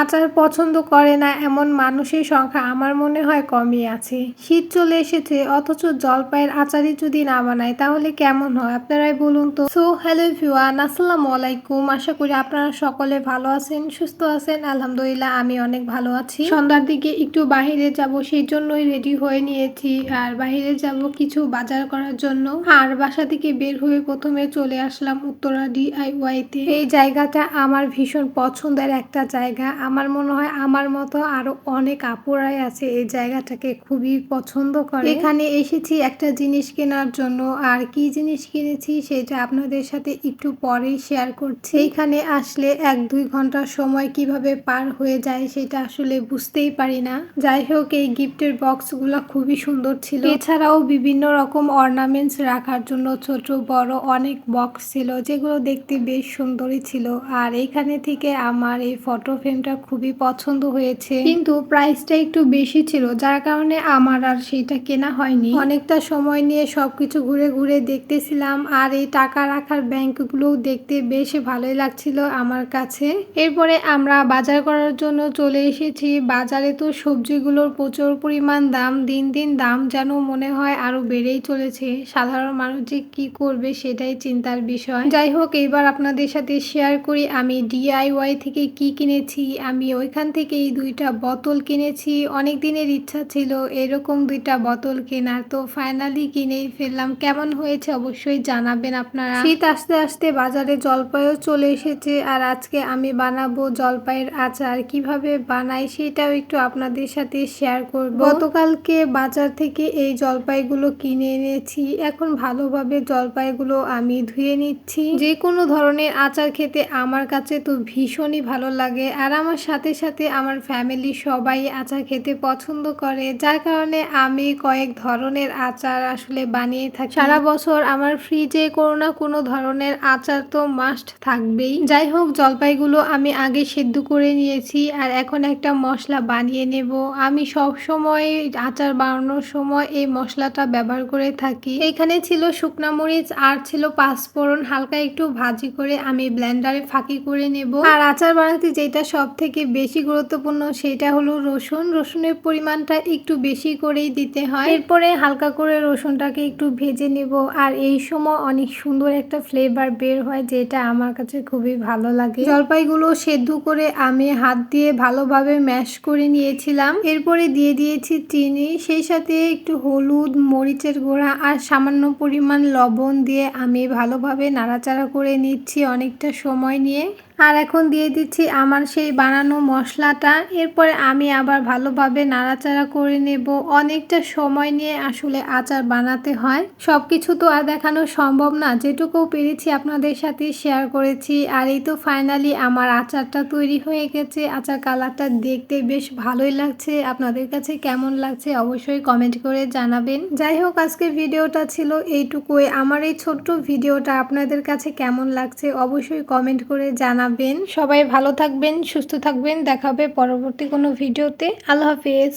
আচার পছন্দ করে না এমন মানুষের সংখ্যা আমার মনে হয় কমই আছে। শীত চলে এসেছে, অথচ জলপাইয়ের আচারই যদি না বানায় তাহলে কেমন হয়? আপনারাই বলুন তো। সো হ্যালো ভিওয়ান আসসালামু আলাইকুম। আশা করি আপনারা সকলে ভালো আছেন, সুস্থ আছেন। আলহামদুলিল্লাহ, আমি অনেক ভালো আছি। সন্ধ্যার দিকে একটু বাইরে যাব, সেই জন্যই রেডি হয়ে নিয়েছি। আর বাইরে যাব কিছু বাজার করার জন্য। আর বাসা থেকে বের হয়ে প্রথমে চলে আসলাম উত্তরা ডিআইওয়াইতে এই জায়গাটা আমার ভীষণ পছন্দের একটা জায়গা। আমার মনে হয় আমার মতো আরও অনেক আপুরাই আছে এই জায়গাটাকে খুবই পছন্দ করে। এখানে এসেছি একটা জিনিস কেনার জন্য। আর কি জিনিস কিনেছি সেটা আপনাদের সাথে একটু পরেই শেয়ার করছি। এখানে আসলে এক দুই ঘণ্টা সময় কীভাবে পার হয়ে যায় সেটা আসলে বুঝতেই পারি না। যাই হোক, এই গিফটের বক্সগুলো খুবই সুন্দর ছিল। এছাড়াও বিভিন্ন রকম অর্নামেন্টস রাখার জন্য ছোট, বড় অনেক বক্স ছিল যেগুলো দেখতে বেশ সুন্দরই ছিল। আর এখানে থেকে আমার এই ফটো ফ্রেমটা খুবই পছন্দ হয়েছে। কিন্তু প্রাইসটা একটু বেশি ছিল যার কারণে আমার আর সেটা কেনা হয়নি। অনেকটা সময় নিয়ে সবকিছু ঘুরে ঘুরে দেখতেছিলাম আর এই টাকা রাখার ব্যাংকগুলোও দেখতে বেশ ভালোই লাগছিল আমার কাছে। এরপরে আমরা বাজার করার জন্য চলে এসেছি। বাজারে তো সবজিগুলোর প্রচুর পরিমাণ দাম দিন দিন দাম যেন মনে হয় আরও বেড়েই চলেছে। সাধারণ মানুষ যে কি করবে সেটাই চিন্তার বিষয়। যাই হোক এবার আপনাদের সাথে শেয়ার করি আমি ডিআইওয়াই থেকে কি কিনেছি আমি ওইখান থেকে এই দুইটা বোতল কিনেছি। অনেক দিনের ইচ্ছা ছিল এরকম দুইটা বোতল কেনার। তো ফাইনালি কিনেই ফেললাম। কেমন হয়েছে অবশ্যই জানাবেন আপনারা। শীত আস্তে আস্তে বাজারে জলপাইও চলে এসেছে। আর আজকে আমি বানাবো জলপাইয়ের আচার। কীভাবে বানাই সেটাও একটু আপনাদের সাথে শেয়ার করব। গতকালকে বাজার থেকে এই জলপাইগুলো কিনে এনেছি। এখন ভালোভাবে জলপাইগুলো আমি ধুয়ে নিচ্ছি। যে কোনো ধরনের আচার খেতে আমার কাছে তো ভীষণই ভালো লাগে। আর আমার সাথে সাথে আমার ফ্যামিলি সবাই আচার খেতে পছন্দ করে। যার কারণে আমি কয়েক ধরনের আচার আসলে বানিয়ে থাকি। সারা বছর আমার ফ্রিজে কোনো না কোনো ধরনের আচার তো মাস্ট থাকবেই। যাই হোক, জলপাইগুলো আমি আগে সেদ্ধ করে নিয়েছি আর এখন একটা মশলা বানিয়ে নেব। আমি সব সময় আচার বানানোর সময় এই মশলাটা ব্যবহার করে থাকি। এখানে ছিল শুকনা মরিচ আর ছিল পাঁচফোড়ন। হালকা একটু ভাজি করে আমি ব্লেন্ডারে ফাঁকি করে নেব। আর আচার বানাতে যেটা সব থেকে বেশি গুরুত্বপূর্ণ সেটা হলো রসুন। রসুনের পরিমাণটা একটু বেশি করেই দিতে হয়। এরপরে হালকা করে রসুনটাকে একটু ভেজে নেব। আর এই সময় অনেক সুন্দর একটা ফ্লেভার বের হয় যেটা আমার কাছে খুবই ভালো লাগে। জলপাইগুলো সেদ্ধ করে আমি হাত দিয়ে ভালোভাবে ম্যাশ করে নিয়েছিলাম। এরপরে দিয়ে দিয়েছি চিনি। সেই সাথে একটু হলুদ, মরিচের গুঁড়া আর সামান্য পরিমাণ লবণ দিয়ে আমি ভালোভাবে নাড়াচাড়া করে নিচ্ছি অনেকটা সময় নিয়ে। আর এখন দিয়ে দিচ্ছি আমার সেই বানানো মশলাটা। এরপরে আমি আবার ভালোভাবে নাড়াচাড়া করে নেব। অনেকটা সময় নিয়ে আসলে আচার বানাতে হয়। সব কিছু তো আর দেখানো সম্ভব না। যেটুকু পেরেছি আপনাদের সাথে শেয়ার করেছি। আর এই তো ফাইনালি আমার আচারটা তৈরি হয়ে গেছে। আচার কালারটা দেখতে বেশ ভালোই লাগছে। আপনাদের কাছে কেমন লাগছে অবশ্যই কমেন্ট করে জানাবেন। যাই হোক আজকে ভিডিওটা ছিল এইটুকুই। আমার এই ছোট্ট ভিডিওটা আপনাদের কাছে কেমন লাগছে অবশ্যই কমেন্ট করে জানাবেন। জানাবেন। সবাই ভালো থাকবেন সুস্থ থাকবেন। দেখাবে পরবর্তী কোনো ভিডিওতে। আল্লাহ হাফেজ।